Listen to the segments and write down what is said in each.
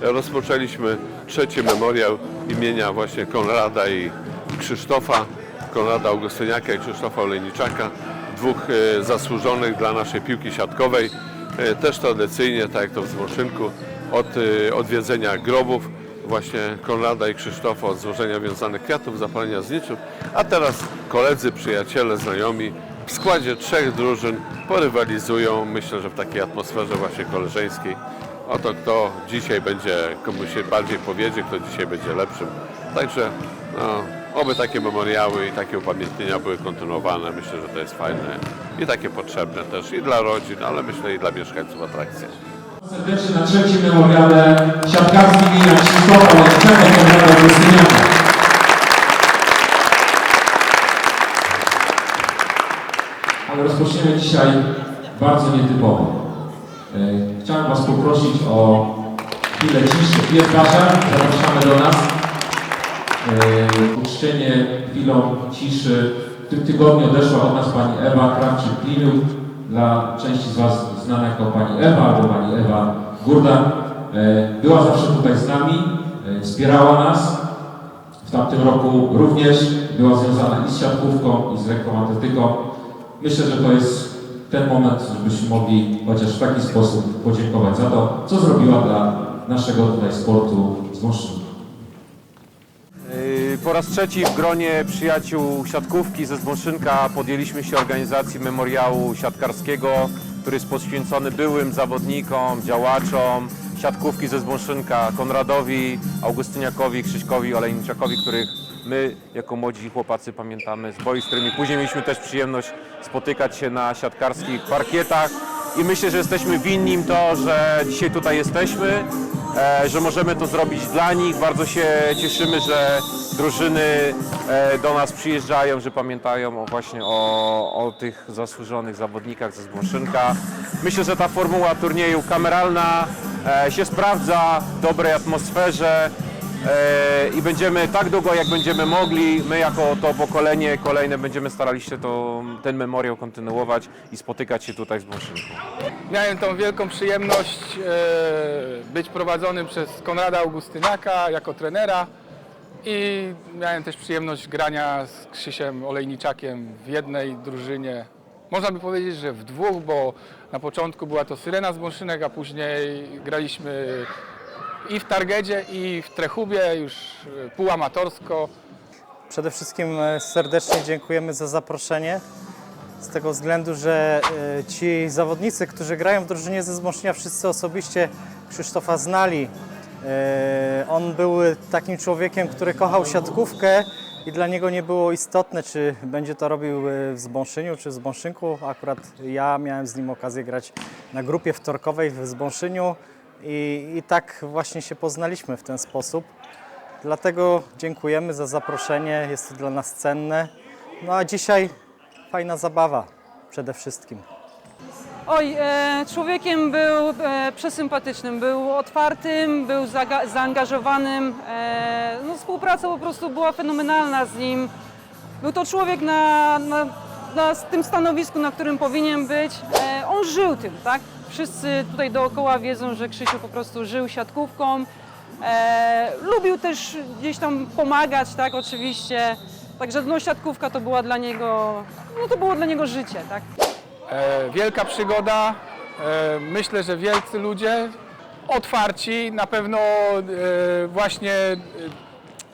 rozpoczęliśmy trzeci memoriał imienia właśnie Konrada i Krzysztofa, Konrada Augustyniaka i Krzysztofa Olejniczaka, dwóch e, zasłużonych dla naszej piłki siatkowej. E, Też tradycyjnie, tak jak to w Zmoczynku, od e, odwiedzenia grobów właśnie Konrada i Krzysztofa, od złożenia wiązanych kwiatów, zapalenia zniczów, a teraz koledzy, przyjaciele, znajomi w składzie trzech drużyn porywalizują, myślę, że w takiej atmosferze właśnie koleżeńskiej. Oto kto dzisiaj będzie, komu się bardziej powiedzie, kto dzisiaj będzie lepszym. Także no, oby takie memoriały i takie upamiętnienia były kontynuowane. Myślę, że to jest fajne i takie potrzebne też i dla rodzin, ale myślę i dla mieszkańców atrakcja. Serdecznie na trzecim memoriale siatkarskim imienia Krzysztofa Łęcznego Konrada Augustyniaka. Ale rozpoczniemy dzisiaj bardzo nietypowo. E, Chciałem Was poprosić o chwilę ciszy. Kasia, zapraszamy do nas. E, Uczczenie chwilą ciszy. W tym tygodniu odeszła od nas Pani Ewa Krawczyk-Kliniuk, dla części z Was znana jako Pani Ewa albo Pani Ewa Gurda. E, Była zawsze tutaj z nami, wspierała nas. W tamtym roku również była związana i z siatkówką, i z lekką atletyką. Myślę, że to jest ten moment, żebyśmy mogli chociaż w taki sposób podziękować za to, co zrobiła dla naszego tutaj sportu z Moszczynu. Yy, Po raz trzeci w gronie przyjaciół siatkówki ze Zbąszynka podjęliśmy się organizacji memoriału siatkarskiego, który jest poświęcony byłym zawodnikom, działaczom siatkówki ze Zbąszynka, Konradowi, Augustyniakowi, Krzyśkowi Olejniczakowi, których my jako młodzi chłopacy pamiętamy z boisk, z którymi później mieliśmy też przyjemność spotykać się na siatkarskich parkietach i myślę, że jesteśmy winni im to, że dzisiaj tutaj jesteśmy, e, że możemy to zrobić dla nich. Bardzo się cieszymy, że drużyny e, do nas przyjeżdżają, że pamiętają właśnie o, o tych zasłużonych zawodnikach ze Zbąszynka. Myślę, że ta formuła turnieju kameralna się sprawdza w dobrej atmosferze e, i będziemy tak długo, jak będziemy mogli, my jako to pokolenie kolejne będziemy starali się to, ten memoriał kontynuować i spotykać się tutaj w Zbąszynku. Miałem tą wielką przyjemność e, być prowadzonym przez Konrada Augustyniaka jako trenera i miałem też przyjemność grania z Krzysiem Olejniczakiem w jednej drużynie. Można by powiedzieć, że w dwóch, bo na początku była to Syrena z Bąszynek, a później graliśmy i w Targedzie, i w Trechubie, już półamatorsko. Przede wszystkim e, serdecznie dziękujemy za zaproszenie. Z tego względu, że e, ci zawodnicy, którzy grają w drużynie ze Zmosznia, wszyscy osobiście Krzysztofa znali. E, On był takim człowiekiem, który kochał siatkówkę i dla niego nie było istotne, czy będzie to robił e, w Zbąszyniu, czy w Zbąszynku. Akurat ja miałem z nim okazję grać na grupie wtorkowej w Zbąszyniu i, i tak właśnie się poznaliśmy w ten sposób. Dlatego dziękujemy za zaproszenie, jest to dla nas cenne. No a dzisiaj fajna zabawa przede wszystkim. Oj, e, człowiekiem był e, przesympatycznym, był otwartym, był zaangażowanym. E, no, współpraca po prostu była fenomenalna z nim. Był to człowiek na, na, na tym stanowisku, na którym powinien być. E, on żył tym, tak? Wszyscy tutaj dookoła wiedzą, że Krzysiu po prostu żył siatkówką. E, lubił też gdzieś tam pomagać, tak, oczywiście. Także no, siatkówka to była dla niego, no to było dla niego życie, tak? E, wielka przygoda. E, myślę, że wielcy ludzie, otwarci, na pewno e, właśnie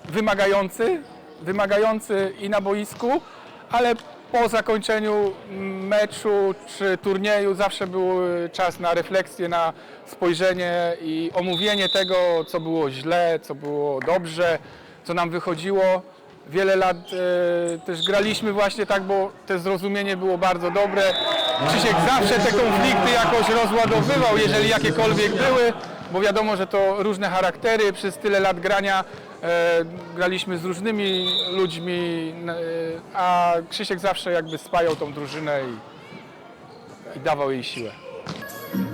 wymagający, wymagający i na boisku, ale po zakończeniu meczu czy turnieju zawsze był czas na refleksję, na spojrzenie i omówienie tego, co było źle, co było dobrze, co nam wychodziło. Wiele lat też graliśmy właśnie tak, bo to zrozumienie było bardzo dobre. Krzysiek zawsze te konflikty jakoś rozładowywał, jeżeli jakiekolwiek były, bo wiadomo, że to różne charaktery. Przez tyle lat grania e, graliśmy z różnymi ludźmi, e, a Krzysiek zawsze jakby spajał tą drużynę i, i dawał jej siłę.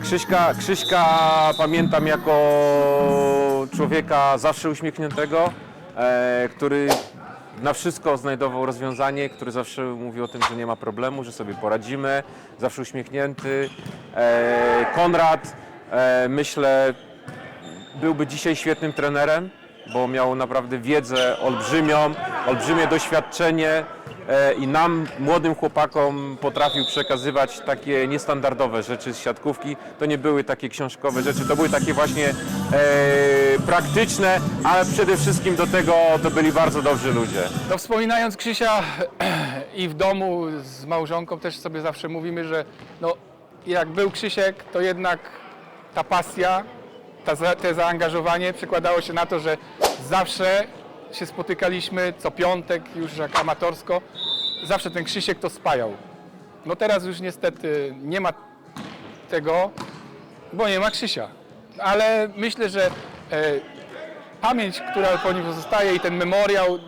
Krzyśka, Krzyśka pamiętam jako człowieka zawsze uśmiechniętego, e, który na wszystko znajdował rozwiązanie, który zawsze mówił o tym, że nie ma problemu, że sobie poradzimy, zawsze uśmiechnięty. E, Konrad, e, myślę, byłby dzisiaj świetnym trenerem, bo miał naprawdę wiedzę olbrzymią, olbrzymie doświadczenie i nam, młodym chłopakom, potrafił przekazywać takie niestandardowe rzeczy z siatkówki. To nie były takie książkowe rzeczy, to były takie właśnie e, praktyczne, ale przede wszystkim do tego to byli bardzo dobrzy ludzie. No wspominając Krzysia i w domu z małżonką też sobie zawsze mówimy, że no, jak był Krzysiek, to jednak ta pasja, ta, te zaangażowanie przekładało się na to, że zawsze się spotykaliśmy co piątek, już jak amatorsko, zawsze ten Krzysiek to spajał. No teraz już niestety nie ma tego, bo nie ma Krzysia. Ale myślę, że e, pamięć, która po nim pozostaje i ten memoriał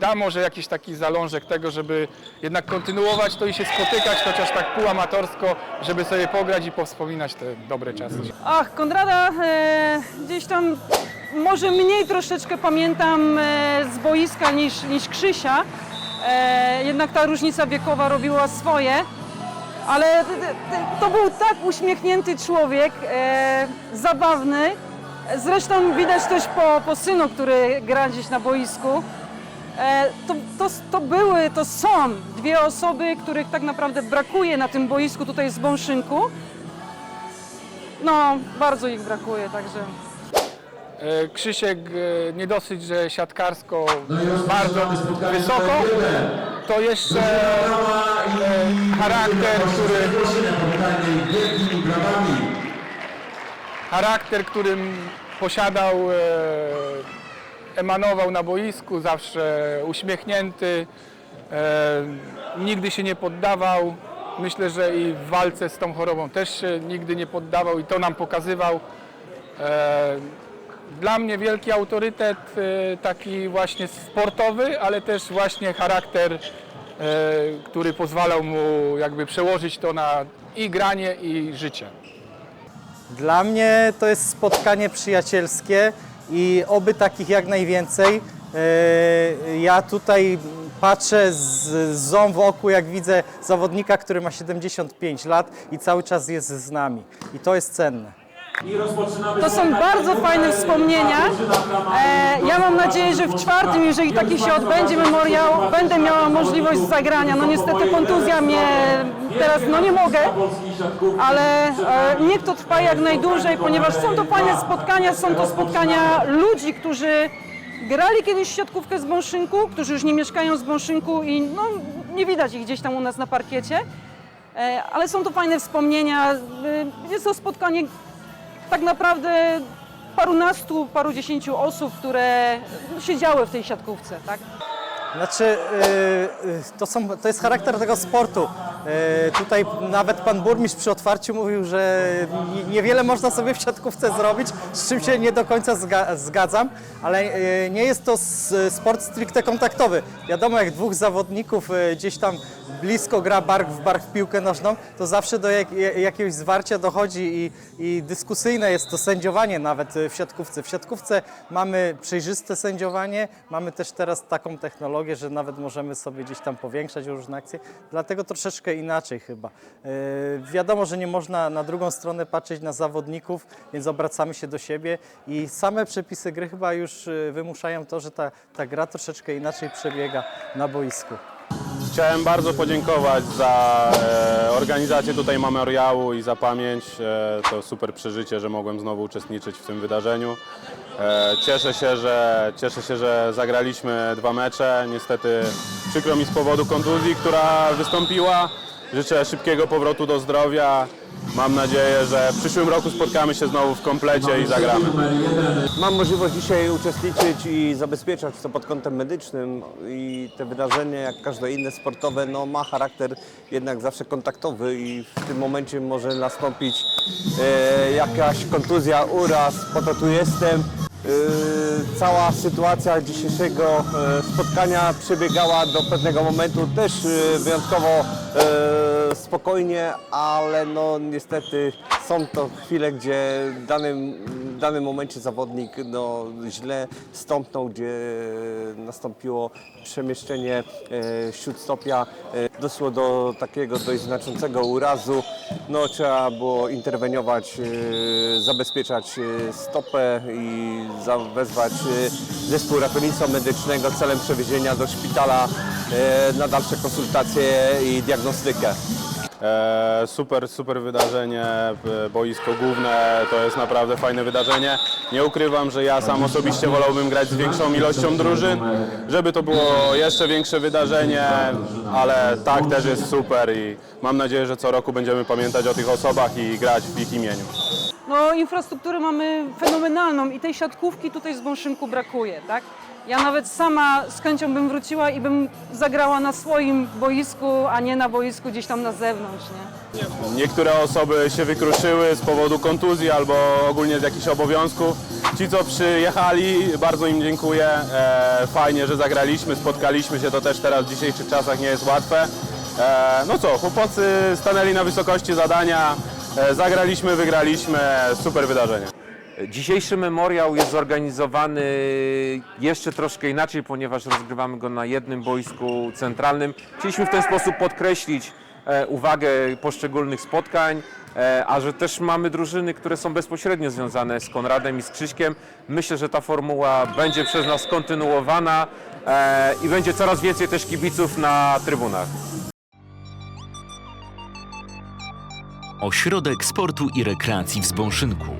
da może jakiś taki zalążek tego, żeby jednak kontynuować to i się spotykać, chociaż tak półamatorsko, żeby sobie pograć i powspominać te dobre czasy. Ach, Konrada e, gdzieś tam może mniej troszeczkę pamiętam e, z boiska niż, niż Krzysia. E, jednak ta różnica wiekowa robiła swoje. Ale to był tak uśmiechnięty człowiek, e, zabawny. Zresztą widać też po, po synu, który gra gdzieś na boisku. To, to, to były, to są dwie osoby, których tak naprawdę brakuje na tym boisku tutaj z Bąszynku. No, bardzo ich brakuje, także. E, Krzysiek e, nie dosyć, że siatkarsko bardzo wysoko, to jeszcze e, charakter, który charakter, którym posiadał, emanował na boisku, zawsze uśmiechnięty, nigdy się nie poddawał. Myślę, że i w walce z tą chorobą też się nigdy nie poddawał i to nam pokazywał. Dla mnie wielki autorytet, e, taki właśnie sportowy, ale też właśnie charakter, e, który pozwalał mu jakby przełożyć to na i granie, i życie. Dla mnie to jest spotkanie przyjacielskie i oby takich jak najwięcej. E, Ja tutaj patrzę z ząb w oku, jak widzę zawodnika, który ma 75 lat i cały czas jest z nami. I to jest cenne. To są bardzo fajne wspomnienia. E, ja mam nadzieję, że w czwartym, jeżeli taki się odbędzie memoriał, będę miała możliwość zagrania. No niestety kontuzja mnie teraz, no nie mogę, ale e, niech to trwa jak najdłużej, ponieważ są to fajne spotkania, są to spotkania ludzi, którzy grali kiedyś w siatkówkę z Bąszynku, którzy już nie mieszkają z Bąszynku i no, nie widać ich gdzieś tam u nas na parkiecie. E, ale są to fajne wspomnienia. Jest to spotkanie tak naprawdę parunastu, parudziesięciu osób, które siedziały w tej siatkówce, tak? Znaczy, yy, yy, to, są, to jest charakter tego sportu. Yy, tutaj nawet pan burmistrz przy otwarciu mówił, że nie- niewiele można sobie w siatkówce zrobić, z czym się nie do końca zga, zgadzam, ale nie jest to sport stricte kontaktowy. Wiadomo, jak dwóch zawodników gdzieś tam blisko gra bark w bark w piłkę nożną, to zawsze do jak, jakiegoś zwarcia dochodzi i, i dyskusyjne jest to sędziowanie nawet y, w siatkówce. W siatkówce mamy przejrzyste sędziowanie, mamy też teraz taką technologię, że nawet możemy sobie gdzieś tam powiększać różne akcje, dlatego troszeczkę inaczej chyba. Yy, wiadomo, że nie można na drugą stronę patrzeć na zawodników, więc obracamy się do siebie i same przepisy gry chyba już y, wymuszają to, że ta, ta gra troszeczkę inaczej przebiega na boisku. Chciałem bardzo podziękować za e, organizację tutaj memoriału i za pamięć. E, to super przeżycie, że mogłem znowu uczestniczyć w tym wydarzeniu. E, cieszę, się, że, cieszę się, że zagraliśmy dwa mecze. Niestety przykro mi z powodu kontuzji, która wystąpiła. Życzę szybkiego powrotu do zdrowia. Mam nadzieję, że w przyszłym roku spotkamy się znowu w komplecie i zagramy. Mam możliwość dzisiaj uczestniczyć i zabezpieczać to pod kątem medycznym i te wydarzenie, jak każde inne sportowe, no, ma charakter jednak zawsze kontaktowy i w tym momencie może nastąpić e, jakaś kontuzja, uraz, po to tu jestem. E, cała sytuacja dzisiejszego e, spotkania przebiegała do pewnego momentu też e, wyjątkowo e, spokojnie, ale no niestety są to chwile, gdzie w danym, w danym momencie zawodnik no, źle stąpnął, gdzie nastąpiło przemieszczenie e, śródstopia, e, doszło do takiego dość znaczącego urazu. No, trzeba było interweniować, e, zabezpieczać e, stopę i za- wezwać e, zespół ratownictwa medycznego celem przewiezienia do szpitala e, na dalsze konsultacje i diagnostykę. E, super, super wydarzenie, e, boisko główne, to jest naprawdę fajne wydarzenie. Nie ukrywam, że ja sam osobiście wolałbym grać z większą ilością drużyn, żeby to było jeszcze większe wydarzenie, ale tak też jest super i mam nadzieję, że co roku będziemy pamiętać o tych osobach i grać w ich imieniu. No infrastrukturę mamy fenomenalną i tej siatkówki tutaj z Bąszynku brakuje, tak? Ja nawet sama z chęcią bym wróciła i bym zagrała na swoim boisku, a nie na boisku gdzieś tam na zewnątrz, nie? Niektóre osoby się wykruszyły z powodu kontuzji albo ogólnie z jakichś obowiązków. Ci, co przyjechali, bardzo im dziękuję. E, fajnie, że zagraliśmy, spotkaliśmy się, to też teraz w dzisiejszych czasach nie jest łatwe. E, no co, chłopacy stanęli na wysokości zadania, e, zagraliśmy, wygraliśmy, super wydarzenie. Dzisiejszy memoriał jest zorganizowany jeszcze troszkę inaczej, ponieważ rozgrywamy go na jednym boisku centralnym. Chcieliśmy w ten sposób podkreślić e, uwagę poszczególnych spotkań, e, a że też mamy drużyny, które są bezpośrednio związane z Konradem i z Krzyśkiem. Myślę, że ta formuła będzie przez nas kontynuowana e, i będzie coraz więcej też kibiców na trybunach. Ośrodek Sportu i Rekreacji w Zbąszynku.